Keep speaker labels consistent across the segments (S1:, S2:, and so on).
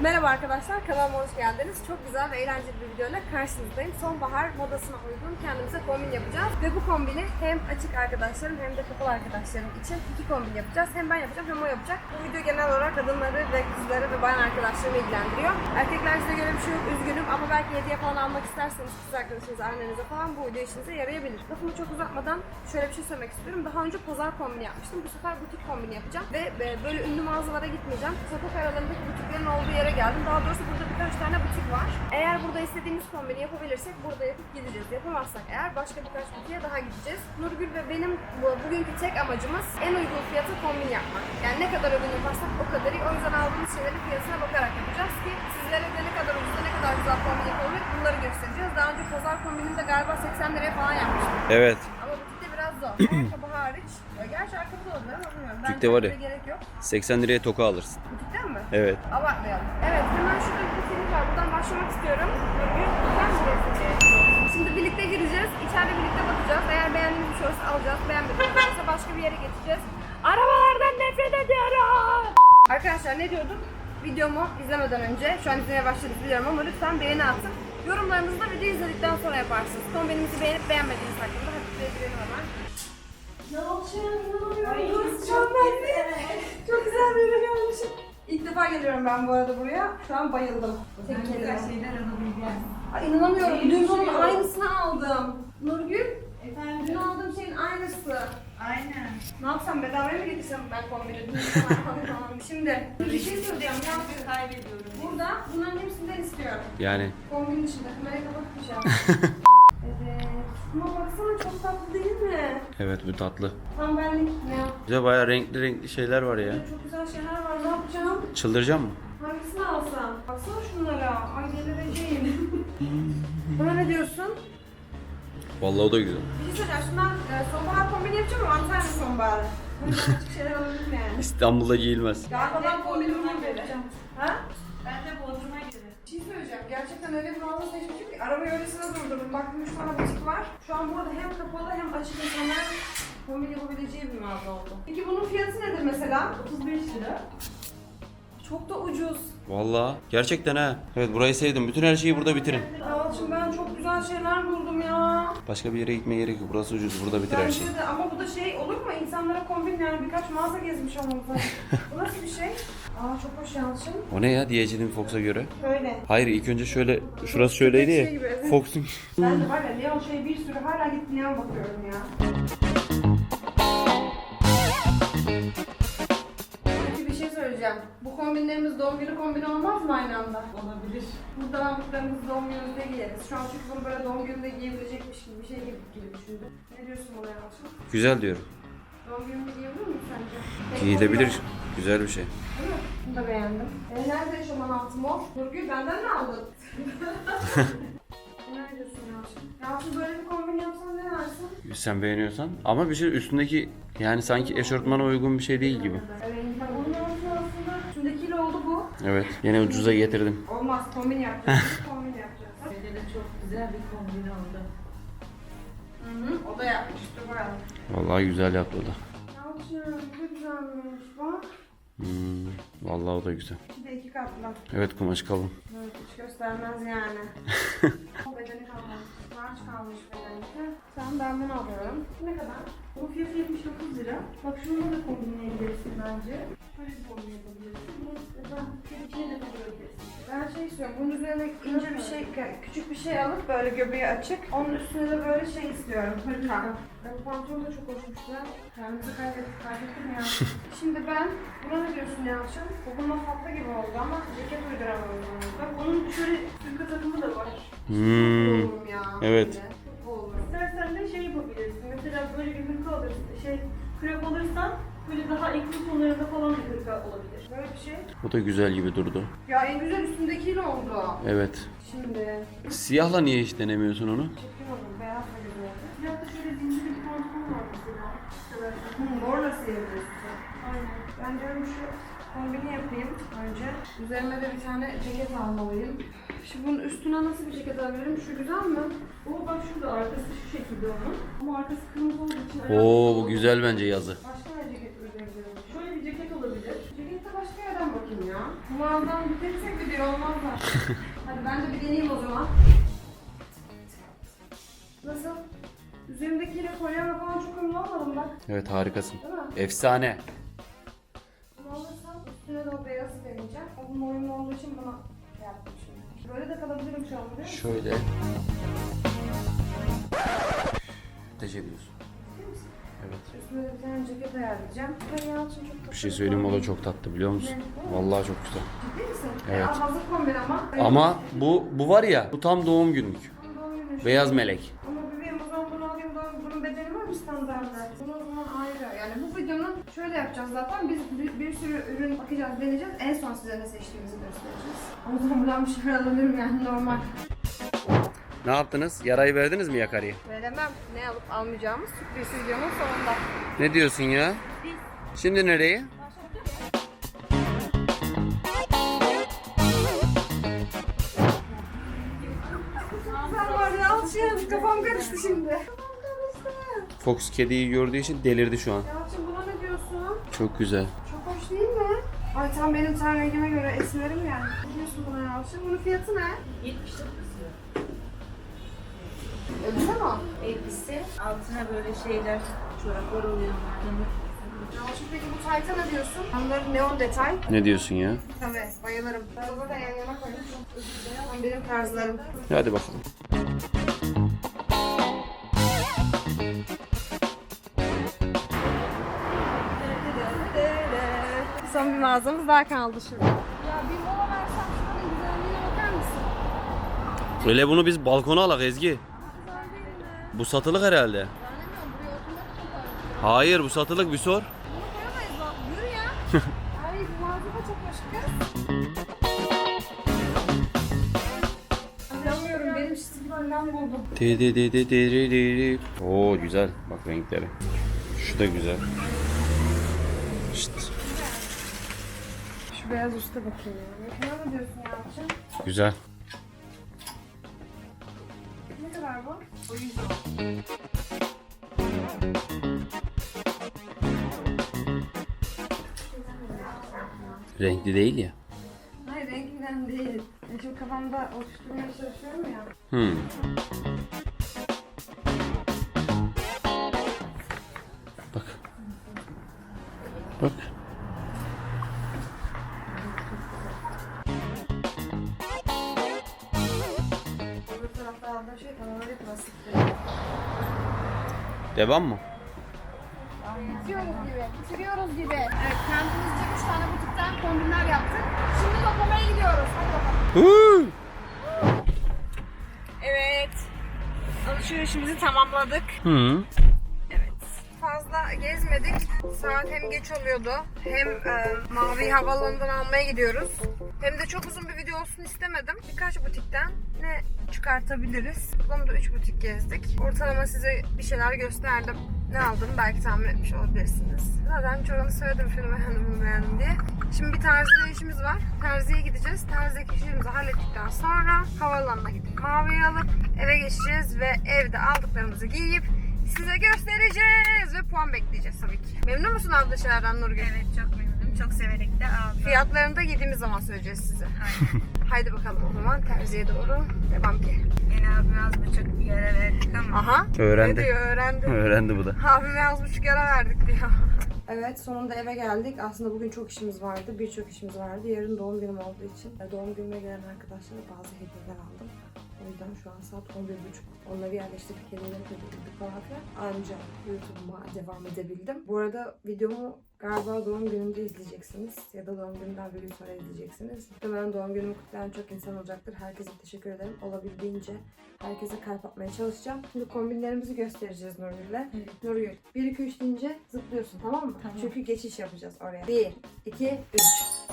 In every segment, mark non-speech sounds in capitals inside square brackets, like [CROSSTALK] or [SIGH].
S1: Merhaba arkadaşlar, kanalıma hoş geldiniz. Çok güzel ve eğlenceli bir videoyla karşınızdayım. Sonbahar modasına uygun kendimize kombin yapacağız. Ve bu kombini hem açık arkadaşlarım hem de kapalı arkadaşlarım için iki kombin yapacağız. Hem ben yapacağım hem o yapacak. Bu video genel olarak kadınları ve kızları ve bayan arkadaşlarımı ilgilendiriyor. Erkekler size göre bir şey yok, üzgünüm ama belki hediye falan almak isterseniz kız arkadaşınıza, annenize falan bu video işinize yarayabilir. Lafımı çok uzatmadan şöyle bir şey söylemek istiyorum. Daha önce pazar kombini yapmıştım. Bu sefer butik kombini yapacağım. Ve e, böyle ünlü mağazalara gitmeyeceğim. Sokak aralarındaki butiklerin olduğu yere geldim. Daha doğrusu burada birkaç tane butik var. Eğer burada istediğimiz kombini yapabilirsek burada yapıp gideceğiz. Yapamazsak eğer başka birkaç butiğe daha gideceğiz. Nurgül ve benim bu, bugünkü tek amacımız en uygun fiyatı kombin yapmak. Yani ne kadar uygun yaparsak o kadar iyi. O yüzden aldığımız şeylerin fiyatına bakarak yapacağız ki sizlere de ne kadar ucuza ne kadar güzel kombin yapılır bunları göstereceğiz. Daha önce pazar kombininde galiba 80 liraya falan yapmıştık.
S2: Evet.
S1: Ama butikte biraz zor. [CLEARS THROAT] Ayakkabı hariç. Gerçi ayakkabı da olabilir ama bilmiyorum. Bence
S2: var ya.
S1: gerek yok.
S2: 80 liraya toka alırsın. Evet.
S1: Abartmayalım. Evet hemen şurada bir butiğimiz var. Buradan başlamak istiyorum. Buradan? Şimdi birlikte gireceğiz. İçeride birlikte bakacağız. Eğer beğendiğimiz bir şey olursa alacağız. Beğenmediğimiz olursa başka bir yere geçeceğiz. Arabalardan nefret ediyorum. Arkadaşlar ne diyorduk? Videomu izlemeden önce, şu an izlemeye başladık biliyorum ama lütfen beğeni atın. Yorumlarınızı da video izledikten sonra yaparsınız. Kombinimizi beğenip beğenmediğiniz hakkında hadi videoya girelim hemen. Yalçın, inanamıyorum. Çok Çok güzel bir yere gelmişim. İlk defa geliyorum ben bu arada buraya. Şu an bayıldım. Tek kelime.
S3: şeyler alabileceğim.
S1: Ay inanamıyorum.
S3: Şey
S1: Dün bunun aynısını aldım. Nurgül, dün
S3: Efendim?
S1: aldığım şeyin aynısı.
S3: Aynen.
S1: Ne yapsam bedavaya mı getirsem ben kombini? Dün [LAUGHS] falan. Şimdi bir şey söyleyeceğim. Ne yapıyorsun?
S3: Kaybediyorum.
S1: Burada bunların hepsinden istiyorum.
S2: Yani
S1: Kombinin içinde. Kamerayı kapatmayacağım. [LAUGHS] Ama baksana çok tatlı değil mi?
S2: evet bu tatlı.
S1: Tam benlik ne?
S2: Bize bayağı renkli renkli şeyler var ya.
S1: Çok güzel şeyler var. Ne yapacağım?
S2: Çıldıracağım mı?
S1: Hangisini alsam? Baksana şunlara. Ay delireceğim. [LAUGHS] Buna ne diyorsun?
S2: Vallahi o da güzel.
S1: Bir şey söyleyeceğim. Ben e, sonbahar kombini yapacağım ama Antalya sonbaharı. Böyle açık şeyler alabilirim yani.
S2: İstanbul'da giyilmez.
S1: Galiba kombini bunu vereceğim. Ha?
S3: Ben de Bodrum'a giderim.
S1: Şey söyleyeceğim. Gerçekten öyle bir mağaza seçmişim ki arabayı öylesine durdurdum. Baktım üç tane butik var. Şu an burada hem kapalı hem açık insanlar kombin yapabileceği bir mağaza oldu. Peki bunun fiyatı nedir mesela?
S3: 35 lira.
S1: Çok da ucuz.
S2: Vallahi gerçekten ha. Evet burayı sevdim. Bütün her şeyi burada bitirin.
S1: Yalçın ben çok güzel şeyler buldum ya.
S2: Başka bir yere gitmeye gerek yok. Burası ucuz. Burada bitir her şey.
S1: Bence de ama bu da şey olur mu? İnsanlara kombin yani birkaç mağaza gezmiş olmamız [LAUGHS] bu nasıl bir şey? Aa çok hoş Yalçın.
S2: O ne ya diyeceğim Fox'a göre?
S1: Böyle.
S2: Hayır ilk önce şöyle şurası şöyleydi
S1: Şey
S2: ya.
S1: gibi, evet.
S2: Fox'un.
S1: Ben de var ya neon şey bir sürü hala gidip neon bakıyorum ya. Peki bir şey söyleyeceğim. Bu kombinlerimiz doğum günü kombini olmaz mı aynı anda?
S3: Olabilir.
S1: Bu damatlarımız doğum gününde giyeriz. Şu an çünkü bunu böyle doğum gününde giyebilecekmiş gibi bir şey gibi, gibi düşündüm. Ne diyorsun buna Yalçın?
S2: Güzel diyorum.
S1: Doğum gününde giyebilir miyim sence?
S2: Giyilebilir. Güzel bir şey.
S1: Değil mi? Bunu da beğendim. E, nerede eşofman altı mor? Nurgül benden mi aldın? [LAUGHS] ne diyorsun Yalçın? Yalçın böyle bir kombin yapsan ne dersin?
S2: Sen beğeniyorsan. Ama bir şey üstündeki yani sanki eşortmana uygun bir şey değil gibi.
S1: Bunun altı aslında üstündekiyle oldu bu.
S2: Evet. Yine ucuza getirdim.
S1: Olmaz kombin yapacağız. kombin yapacağız. [LAUGHS]
S3: Bence de çok güzel bir kombin oldu.
S1: Hı hı. O da yapmış. Dur bakalım.
S2: Vallahi güzel yaptı o da.
S1: Yalçın ne güzelmiş bak.
S2: Hmm, vallahi o da güzel.
S1: Bir de iki katlı.
S2: Evet kumaş kalın.
S1: Evet hiç göstermez yani. [LAUGHS] bedeni kalmamış. Large kalmış bedeni. Tamam ben bunu alıyorum. Ne kadar?
S3: Bu fiyatı 79 lira. Bak şununla da kombinleyebilirsin bence. Şöyle bir kombin yapabilirsin. Bunu da içine de koyabilirsin.
S1: Ben şey istiyorum. Bunun üzerine ince bir şey, küçük bir şey alıp böyle göbeği açık. Onun üstüne de böyle şey istiyorum. Hırka. Ben bu pantolon da çok hoşmuş ya. Kendimizi kaybettik, kaybettim ya. [LAUGHS] Şimdi ben, buna ne diyorsun Yalçın? Bu bununla tatlı gibi oldu ama ceket uyduramıyorum ona.
S3: Bak onun şöyle sürgü takımı da var.
S2: Hmm.
S1: Olurum ya.
S2: Evet.
S1: olurum.
S3: İstersen de şey yapabilirsin. Mesela böyle bir hırka alırsın. Şey, krep alırsan böyle daha ekli tonlarında falan bir hırka olabilir.
S1: Böyle bir şey.
S2: O da güzel gibi durdu.
S1: Ya en güzel üstündekiyle oldu.
S2: Evet.
S1: Şimdi
S2: Siyahla niye hiç denemiyorsun onu?
S1: çekim oldum. Beyaz da güzel oldu.
S3: Siyahta şöyle zincirli bir pantolon var mesela.
S1: Hı, morla sıyırıyorsun.
S3: Aynen.
S1: Ben diyorum şu kombini yapayım önce. Üzerime de bir tane ceket almalıyım. Şimdi bunun üstüne nasıl bir ceket alabilirim? Şu güzel mi?
S3: O bak şurada arkası şu şekilde onun. Ama arkası kırmızı olduğu için
S2: Oo bu güzel bence yazı.
S1: Başka yapayım ya. Mağazadan bitirirsek video olmazlar. [LAUGHS] Hadi ben de bir deneyeyim o zaman. Nasıl? Üzerimdekiyle kolyeme falan çok ünlü olmadım bak.
S2: Evet harikasın.
S1: Değil mi?
S2: Efsane.
S1: Bunu alırsam üstüne de o beyazı deneyeceğim. O oyunlu olduğu için buna şey yaptım şimdi. Böyle de kalabilirim şu an biliyor musun?
S2: Şöyle. Teşekkür Evet.
S1: De bir tane ceket ayarlayacağım. Ben Yalçın çok tatlı.
S2: Bir şey söyleyeyim o da çok tatlı biliyor musun? Vallahi çok güzel.
S1: Ciddi misin?
S2: Evet.
S1: Ya, hazır kombin ama.
S2: Ama bu bu var ya bu tam doğum günlük.
S1: Doğum günü.
S2: Beyaz melek.
S1: Ama bebeğim o zaman bunu alayım doğum bunun bedeli var mı standartlar? Bunun bunun ayrı. Yani bu videonun şöyle yapacağız zaten. Biz bir, bir sürü ürün bakacağız, deneyeceğiz. En son size ne seçtiğimizi göstereceğiz. O zaman buradan bir şeyler alabilirim yani normal.
S2: Ne yaptınız? Yarayı verdiniz mi yakarıyı?
S1: Veremem. Ne alıp almayacağımız sürpriz videonun sonunda.
S2: Ne diyorsun ya? Şimdi nereye?
S1: Sen var ya Yalçın. Kafam karıştı şimdi. Kafam karıştı.
S2: Fox kediyi gördüğü için delirdi şu an.
S1: Yalçın buna ne diyorsun?
S2: Çok güzel.
S1: Çok hoş değil mi? Ay tam benim ten rengime göre esmerim yani. Ne diyorsun buna Yalçın? Bunun fiyatı ne?
S3: 79 lira.
S1: Elbise mi o?
S3: Elbise, altına böyle şeyler, çoraplar oluyor.
S1: Yalçın peki bu tayta ne diyorsun? Onların neon detay.
S2: Ne diyorsun ya?
S1: Tabii bayılırım. Ben da yan yana koyayım. Benim tarzlarım.
S2: Hadi bakalım.
S1: Son bir mağazamız daha kaldı şurada. Ya bir mola versem şuranın güzelliğine bakar mısın?
S2: Öyle bunu biz balkona alak Ezgi. Bu satılık herhalde. Hayır bu satılık bir sor. Di di di di. Oo güzel. Bak renkleri. Şu da güzel. Şşt.
S1: Şu beyaz üste bakayım. Ne diyorsun Yalçın?
S2: Güzel.
S1: Kadar bu? O yüzden.
S2: Renkli değil ya.
S1: Hayır renkinden değil. Yani şimdi kafamda oluşturmaya çalışıyorum ya.
S2: Hmm. Devam mı?
S1: Bitiriyoruz gibi, bitiriyoruz gibi. Evet, kendimizce 3 tane butikten kombinler yaptık. Şimdi toplamaya gidiyoruz. Hadi bakalım. Evet. Alışverişimizi tamamladık.
S2: Hı.
S1: Gezmedik. Saat hem geç oluyordu hem e, Mavi Havaalanı'ndan almaya gidiyoruz. Hem de çok uzun bir video olsun istemedim. Birkaç butikten ne çıkartabiliriz? Toplamda 3 butik gezdik. Ortalama size bir şeyler gösterdim. Ne aldım belki tahmin etmiş olabilirsiniz. Zaten çoğunu söyledim şunu beğendim bunu beğendim diye. Şimdi bir terziye işimiz var. Terziye gideceğiz. Terzideki işimizi hallettikten sonra havaalanına gidip maviyi alıp eve geçeceğiz ve evde aldıklarımızı giyip size göstereceğiz ve puan bekleyeceğiz tabii ki. Memnun musun abla şeylerden Nurgül?
S3: Evet, çok memnunum. Çok severek de aldım.
S1: Fiyatlarını da yediğimiz zaman söyleyeceğiz size. [LAUGHS] Haydi bakalım o zaman terziye doğru devam ki.
S3: Yine abime az buçuk bir yere verdik ama.
S1: Aha.
S2: Öğrendi.
S1: Ne diyor öğrendi. [LAUGHS]
S2: Öğrendi bu da.
S1: Abime az buçuk ara verdik diyor. Evet sonunda eve geldik. Aslında bugün çok işimiz vardı. Birçok işimiz vardı. Yarın doğum günüm olduğu için e, doğum günüme gelen arkadaşlara bazı hediyeler aldım. O yüzden şu an saat 11.30. Onları yerleştirdik, hediyeleri ödedik falan filan. Anca YouTube'uma devam edebildim. Bu arada videomu galiba doğum günümde izleyeceksiniz. Ya da doğum günümden bir gün sonra izleyeceksiniz. Muhtemelen doğum günümü kutlayan çok insan olacaktır. Herkese teşekkür ederim. Olabildiğince herkese kalp atmaya çalışacağım. Şimdi kombinlerimizi göstereceğiz Nurgül'le.
S3: Evet.
S1: Nurgül 1 2 3 deyince zıplıyorsun tamam mı?
S3: Tamam.
S1: Çünkü geçiş yapacağız oraya. 1 2 3 Hop hop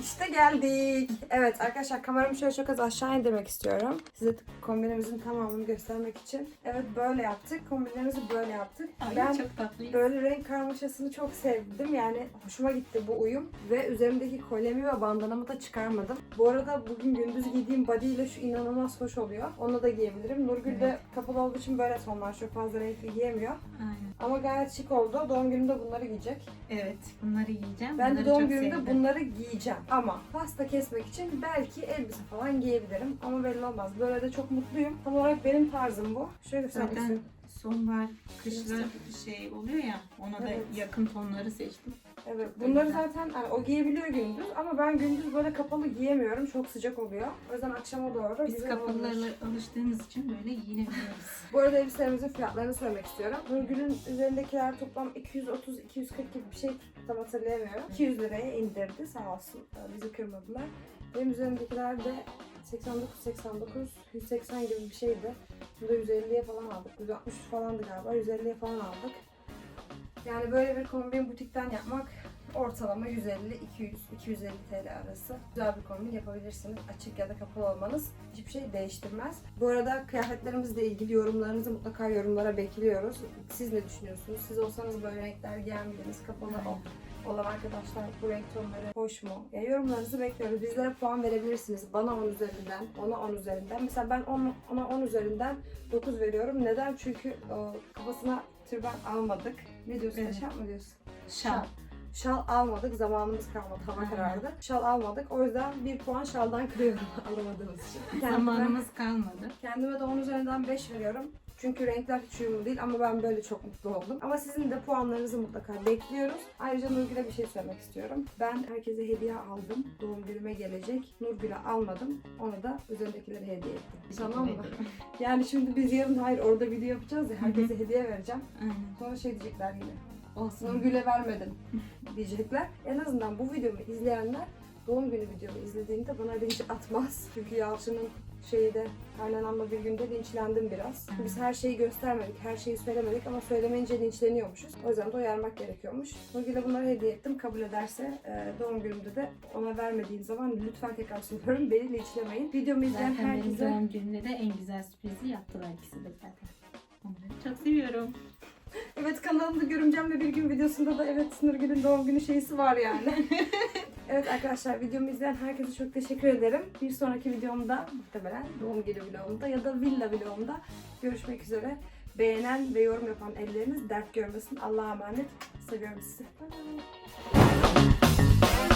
S1: işte geldik. Evet arkadaşlar kameramı şöyle çok az aşağı indirmek istiyorum. Size kombinimizin tamamını göstermek için. Evet böyle yaptık. Kombinlerimizi böyle yaptık.
S3: Ay,
S1: ben
S3: çok tatlıyım.
S1: böyle renk karmaşasını çok sevdim. Yani hoşuma gitti bu uyum. Ve üzerimdeki kolyemi ve bandanamı da çıkarmadım. Bu arada bugün gündüz giydiğim body ile şu inanılmaz hoş oluyor. onu da giyebilirim. Nurgül de
S3: Evet.
S1: kapalı olduğu için böyle tonlar çok fazla renkli giyemiyor.
S3: Aynen.
S1: Ama gayet şık oldu. Doğum günümde bunları giyecek.
S3: Evet, bunları giyeceğim.
S1: Ben de
S3: Bunları
S1: doğum
S3: çok
S1: günümde
S3: sevdim.
S1: bunları giyeceğim. Giyeceğim. Ama pasta kesmek için belki elbise falan giyebilirim. Ama belli olmaz. Böyle de çok mutluyum. Tam olarak benim tarzım bu. Şöyle göstermek
S4: Zaten sonbahar, kışlar şey oluyor ya ona da
S1: Evet.
S4: yakın tonları seçtim.
S1: Evet,
S4: Çok
S1: bunları
S4: güzel.
S1: zaten yani o giyebiliyor gündüz ama ben gündüz böyle kapalı giyemiyorum. Çok sıcak oluyor. O yüzden akşama doğru
S4: Biz kapalılarla alıştığımız için böyle giyinebiliyoruz. [LAUGHS]
S1: Bu arada elbiselerimizin fiyatlarını söylemek istiyorum. Nurgül'ün üzerindekiler toplam 230-240 gibi bir şey tam hatırlayamıyorum. 200 liraya indirdi sağ olsun. Bizi kırmadılar. Benim üzerimdekiler de 89-89, 180 gibi bir şeydi. Bunu da 150'ye falan aldık. 160 falandı galiba. 150'ye falan aldık. Yani böyle bir kombin butikten yapmak ortalama 150, 200, 250 TL arası. Güzel bir kombin yapabilirsiniz. Açık ya da kapalı olmanız hiçbir şey değiştirmez. Bu arada kıyafetlerimizle ilgili yorumlarınızı mutlaka yorumlara bekliyoruz. Siz ne düşünüyorsunuz? Siz olsanız böyle renkler miydiniz? Kapalı o- olan arkadaşlar bu renk tonları hoş mu? Ya yorumlarınızı bekliyoruz. Bizlere puan verebilirsiniz. Bana 10 üzerinden, ona 10 üzerinden. Mesela ben 10, ona 10 üzerinden 9 veriyorum. Neden? Çünkü o, kafasına türban almadık. Ne diyorsun?
S4: Evet.
S1: Şap mı diyorsun?
S4: Şal.
S1: Şal almadık. Zamanımız kalmadı. Hava karardı. Şal almadık. O yüzden bir puan şaldan kırıyorum [LAUGHS] alamadığımız için.
S4: Zamanımız kalmadı.
S1: kendime de 10 üzerinden 5 veriyorum. Çünkü renkler hiç uyumlu değil ama ben böyle çok mutlu oldum. Ama sizin de puanlarınızı mutlaka bekliyoruz. Ayrıca Nurgül'e bir şey söylemek istiyorum. Ben herkese hediye aldım. Doğum günüme gelecek. Nurgül'e almadım. Ona da üzerindekileri hediye ettim. Tamam mı? [LAUGHS] Yani şimdi biz yarın hayır orada video yapacağız ya herkese hediye vereceğim. Sonra şey diyecekler yine. Olsun Nurgül'e vermedin [LAUGHS] diyecekler. En azından bu videomu izleyenler doğum günü videomu izlediğinde bana linç atmaz. Çünkü Yalçın'ın şeyi de kaynanamla bir günde linçlendim biraz. Biz her şeyi göstermedik, her şeyi söylemedik ama söylemeyince linçleniyormuşuz. O yüzden de uyarmak gerekiyormuş. Nurgül'e bunları hediye ettim. Kabul ederse e, doğum günümde de ona vermediğim zaman lütfen tekrar söylüyorum beni linçlemeyin. Videomu izleyen
S4: Zaten
S1: herkese...
S4: doğum günümde de en güzel sürprizi yaptılar ikisi de zaten. Onları çok seviyorum.
S1: Evet kanalımda görümcemle bir gün videosunda da evet Nurgül'ün doğum günü şeysi var yani. [LAUGHS] evet arkadaşlar videomu izleyen herkese çok teşekkür ederim. Bir sonraki videomda muhtemelen doğum günü vlogumda ya da villa vlogumda görüşmek üzere. Beğenen ve yorum yapan elleriniz dert görmesin. Allah'a emanet. Seviyorum sizi. Bye bye.